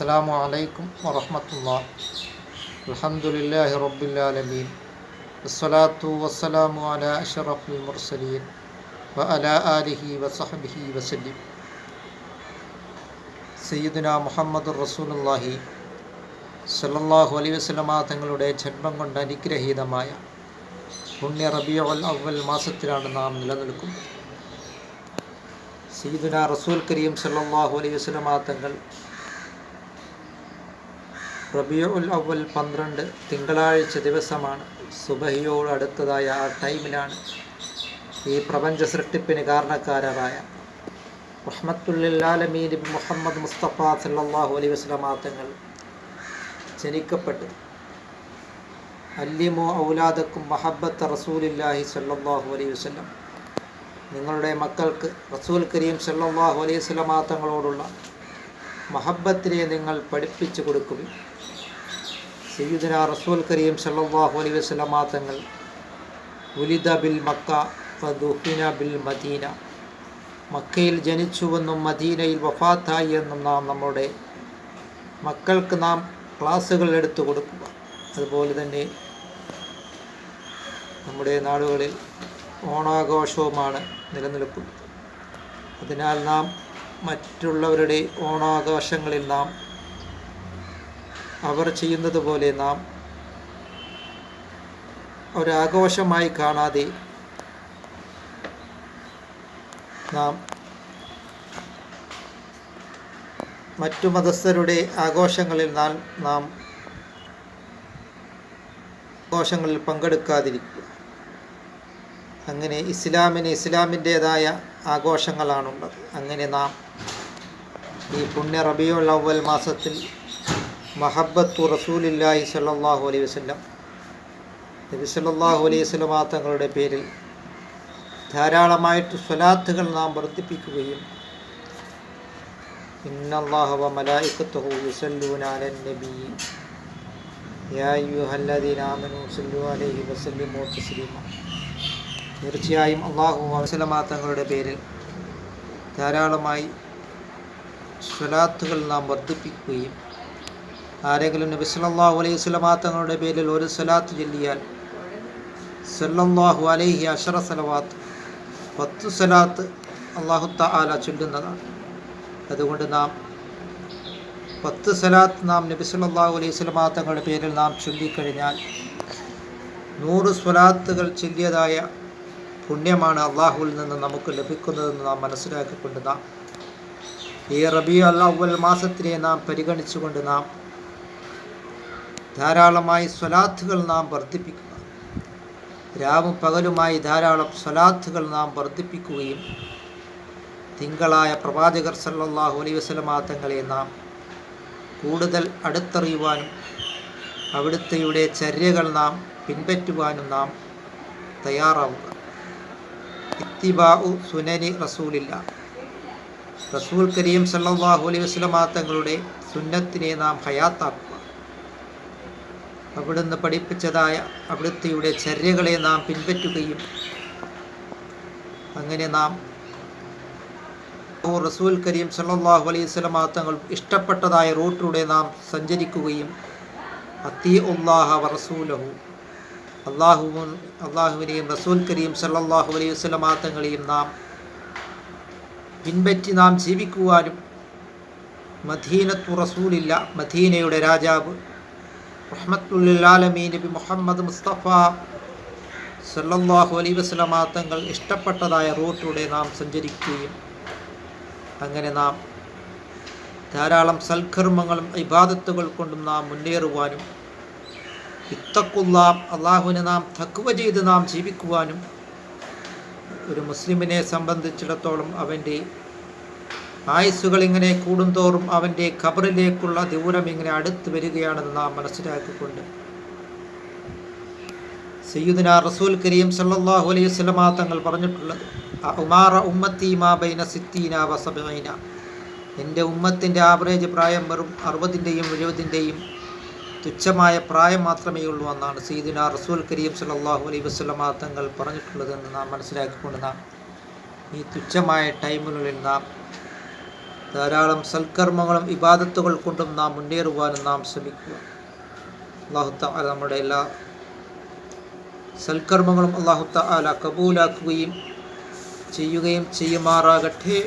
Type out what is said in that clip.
السلام عليكم ورحمة الله الحمد لله رب العالمين والصلاة والسلام على أشرف المرسلين وعلى آله وصحبه وسلم സയ്യിദുന മുഹമ്മദ് റസൂലുള്ളാഹി സല്ലല്ലാഹു അലൈഹി വസല്ലമ തങ്ങളുടെ ജന്മം കൊണ്ട് അനുഗ്രഹീതമായ പുണ്യ റബിയുൽ അവൽ മാസത്തിലാണ് നാം നിലനിൽക്കുന്നത് സയ്യിദുന റസൂൽ കരീം സല്ലല്ലാഹു അലൈഹി വസല്ലമ തങ്ങൾ റബിയുൽ അവൽ പന്ത്രണ്ട് തിങ്കളാഴ്ച ദിവസമാണ്. സുബഹിയോട് അടുത്തതായ ആ ടൈമിലാണ് ഈ പ്രപഞ്ച സൃഷ്ടിപ്പിന് കാരണക്കാരായ റഹ്മത്തുല്ലാലമീൻ മുഹമ്മദ് മുസ്തഫ സല്ലാഹു അലൈ വസല്ലമ തങ്ങൾ ജനിക്കപ്പെട്ടു. അല്ലിമോ ഔലാദക്കും മഹബത്ത് റസൂലില്ലാഹി സല്ലാഹു അലൈ വസ്ലം നിങ്ങളുടെ മക്കൾക്ക് റസൂൽ കരീം സല്ലാഹു അലൈഹി വസല്ലമ തങ്ങളോടുള്ള മഹബത്തിനെ നിങ്ങൾ പഠിപ്പിച്ചു കൊടുക്കുകയും സയ്യിദുന റസൂൽ കരീം സല്ലല്ലാഹു അലൈഹി വസല്ലമ തങ്ങൾ ഉലിദ ബിൽ മക്ക വദുഹിന ബിൽ മദീന. മക്കയിൽ ജനിച്ചുവെന്നും മദീനയിൽ വഫാത്തായി എന്നും നാം നമ്മുടെ മക്കൾക്ക് നാം ക്ലാസ്സുകൾ എടുത്തു കൊടുക്കുക. അതുപോലെ തന്നെ നമ്മുടെ നാടുകളിൽ ഓണാഘോഷവുമാണ് നിലനിൽക്കുന്നത്. അതിനാൽ നാം മറ്റുള്ളവരുടെ ഓണാഘോഷങ്ങളിൽ നാം അവർ ചെയ്യുന്നത് പോലെ നാം ഒരാഘോഷമായി കാണാതെ നാം മറ്റു മതസ്ഥരുടെ ആഘോഷങ്ങളിൽ നാം നാം ആഘോഷങ്ങളിൽ പങ്കെടുക്കാതിരിക്കുക. അങ്ങനെ ഇസ്ലാമിന് ഇസ്ലാമിന്റേതായ ആഘോഷങ്ങളാണുള്ളത്. അങ്ങനെ നാം ഈ പുണ്യ റബിയുൽ അവൽ മാസത്തിൽ മഹബത്തു റസൂലില്ലാഹി സല്ലാഹു അലൈഹി വസ്ലം നബി സല്ലാഹു അലൈഹി വസല്ലം തങ്ങളുടെ പേരിൽ ധാരാളമായിട്ട് സ്വലാത്തുകൾ നാം വർദ്ധിപ്പിക്കുകയും അലൈഹി തീർച്ചയായും അള്ളാഹു വസലമ തങ്ങളുടെ പേരിൽ ധാരാളമായി സ്വലാത്തുകൾ നാം വർദ്ധിപ്പിക്കുകയും ആരെങ്കിലും നബി സല്ലല്ലാഹു അലൈഹി വസല്ലമ തങ്ങളുടെ പേരിൽ ഒരു സ്വലാത്ത് ചൊല്ലിയാൽ സല്ലല്ലാഹു അലൈഹി അഷറ സലവാത്ത് പത്ത് സ്വലാത്ത് അള്ളാഹു താല ചൊല്ലുന്നതാണ്. അതുകൊണ്ട് നാം പത്ത് സലാത്ത് നാം നബി സല്ലല്ലാഹു അലൈഹി വസല്ലമ തങ്ങളുടെ പേരിൽ നാം ചൊല്ലിക്കഴിഞ്ഞാൽ നൂറ് സ്വലാത്തുകൾ ചൊല്ലിയതായ പുണ്യമാണ് അള്ളാഹുവിൽ നിന്ന് നമുക്ക് ലഭിക്കുന്നതെന്ന് നാം മനസ്സിലാക്കിക്കൊണ്ട് നാം ഈ റബി അള്ളാഹുൽ മാസത്തിനെ നാം പരിഗണിച്ചുകൊണ്ട് നാം ധാരാളമായി സ്വലാത്തുകൾ നാം വർദ്ധിപ്പിക്കുക. രാവും പകലുമായി ധാരാളം സ്വലാത്തുകൾ നാം വർദ്ധിപ്പിക്കുകയും തിങ്കളായ പ്രവാചകർ സല്ലാഹു അലൈ വസല്ലമ തങ്ങളെ നാം കൂടുതൽ അടുത്തറിയുവാനും അവിടുത്തെയുടെ ചര്യകൾ നാം പിൻപറ്റുവാനും നാം തയ്യാറാവുക. ഇത്തിബാഉ സുനനി റസൂലില്ല. റസൂൽ കരീം സല്ലാഹു അലൈ വസല്ലമ തങ്ങളുടെ സുന്നത്തിനെ നാം ഹയാത്താക്കുക അവിടുന്ന് പഠിപ്പിച്ചതായ അവിടുത്തെയുടെ ചര്യകളെ നാം പിൻപറ്റുകയും അങ്ങനെ നാം റസൂൽ കരീം സല്ലാഹു അലൈഹി വസല്ലമ തങ്ങൾ ഇഷ്ടപ്പെട്ടതായ റൂട്ടിലൂടെ നാം സഞ്ചരിക്കുകയും അത്തി വ റസൂലഹു. അള്ളാഹു അള്ളാഹുവിനെയും റസൂൽ കരീം സല്ലാഹു അലൈഹി വസല്ലമ തങ്ങളെയും നാം പിൻപറ്റി നാം ജീവിക്കുവാനും മദീനത്തു റസൂലില്ല മദീനയുടെ രാജാവ് റഹ്മത്തുല്ലാലമീൻ നബി മുഹമ്മദ് മുസ്തഫ സല്ലല്ലാഹു അലൈഹി വസല്ലമ തങ്ങൾ ഇഷ്ടപ്പെട്ടതായ റൂട്ടിലൂടെ നാം സഞ്ചരിക്കുകയും അങ്ങനെ നാം ധാരാളം സൽക്കർമ്മങ്ങളും ഇബാദത്തുകൾ കൊണ്ടും നാം മുന്നേറുവാനും ഇത്തക്കുള്ള അള്ളാഹുവിനെ നാം തക്കുവ ചെയ്ത് നാം ജീവിക്കുവാനും ഒരു മുസ്ലിമിനെ സംബന്ധിച്ചിടത്തോളം അവന്റെ ആയുസ്സുകൾ ഇങ്ങനെ കൂടുന്തോറും അവന്റെ ഖബറിലേക്കുള്ള ദൂരം ഇങ്ങനെ അടുത്ത് വരികയാണെന്ന് നാം മനസ്സിലാക്കിക്കൊണ്ട്. സയ്യുദിന റസൂൽ കരീം സല്ലാഹു അലൈഹി വസല്ലമ തങ്ങൾ പറഞ്ഞിട്ടുള്ളത് ഉമാറ ഉമ്മത്തി മാ ബൈന സിത്തീന വസബൈന എന്റെ ഉമ്മത്തിന്റെ ആവറേജ് പ്രായം വെറും അറുപതിന്റെയും എഴുപതിന്റെയും തുച്ഛമായ പ്രായം മാത്രമേ ഉള്ളൂ എന്നാണ് സയ്യിദുന റസൂൽ കരീം സല്ലല്ലാഹു അലൈഹി വസ്ലമാ തങ്ങൾ പറഞ്ഞിട്ടുള്ളതെന്ന് നാം മനസ്സിലാക്കിക്കൊണ്ട് നാം ഈ തുച്ഛമായ ടൈമുകളിൽ നാം ധാരാളം സൽക്കർമ്മങ്ങളും ഇബാദത്തുകൾ കൊണ്ടും നാം മുന്നേറുവാനും നാം ശ്രമിക്കുക. അള്ളാഹുത്ത നമ്മുടെ എല്ലാ സൽക്കർമ്മങ്ങളും അള്ളാഹുത്ത ആല കബൂലാക്കുകയും ചെയ്യുകയും ചെയ്യുമാറാകട്ടെ.